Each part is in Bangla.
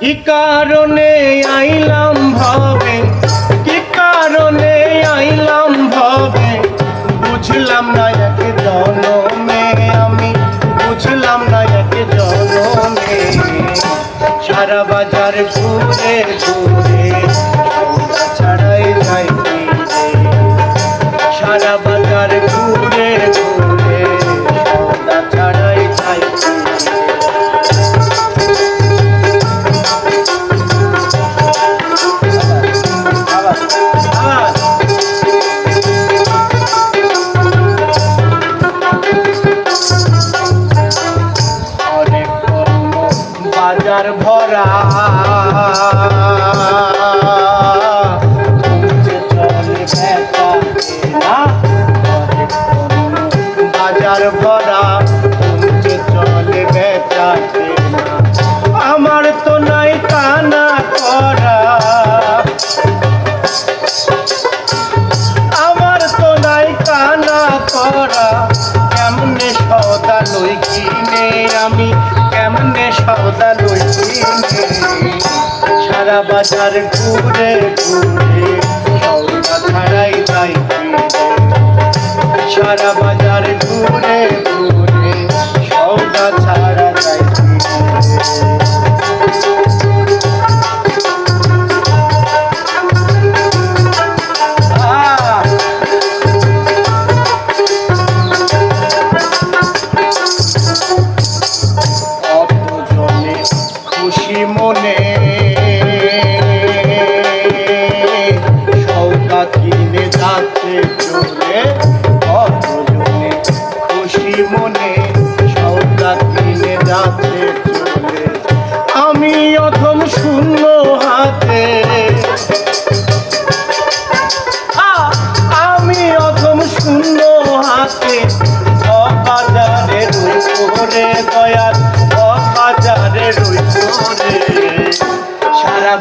কি কারণে আইলাম ভাবে? কি কারণে আইলাম ভাবে? বুঝলাম না এক জনমে আমি, বুঝলাম না এক জনমে। সারা বাজার ঘুরে ঘুরে ছাড়াই যাই সারা বাজার ঘুরে বাজার ভরা কমছে চলে বেচা কেনা। আমার তো নাই কানা করা। আমার তো নাই কানা করা। কেমনে সদা লই কিনে আমি? কেমনে সদা লই কিনে? সারা বাজার ঘুরে ঘুরে সারা বাজার কতজনে খুশি মনে। সৌগা কিনে যাচ্ছে চলে খুশি মনে। সৌগা কিনে যাচ্ছে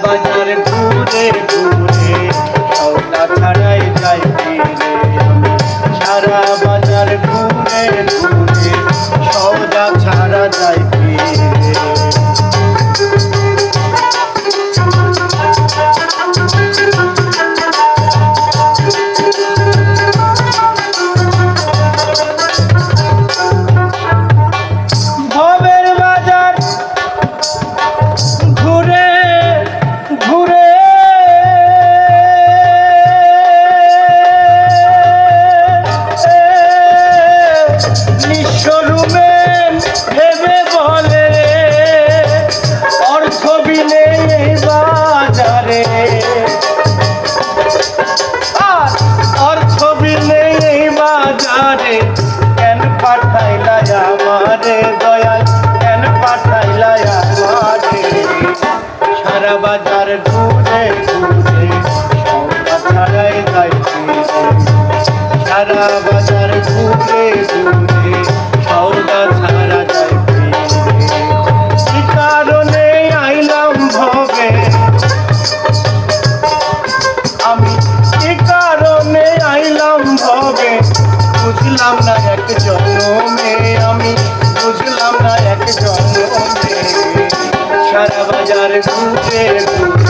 বাজার ঘুরে ঘুরে ছাড়াই যাই নিঃস্বরূপে ভেবে বলে, অর্থ বিনে বাজারে। আর অর্থ বিনে বাজারে, কেন পাঠাইলা আমারে দয়াল, কেন পাঠাইলা আমারে? সারা বাজার ঘুরে ঘুরে সারা বাজার ঘুরে ঘুরে এক জন্মে আমি বুঝলাম না এক জন্মে। সারা বাজার ঘুরে ঘুরে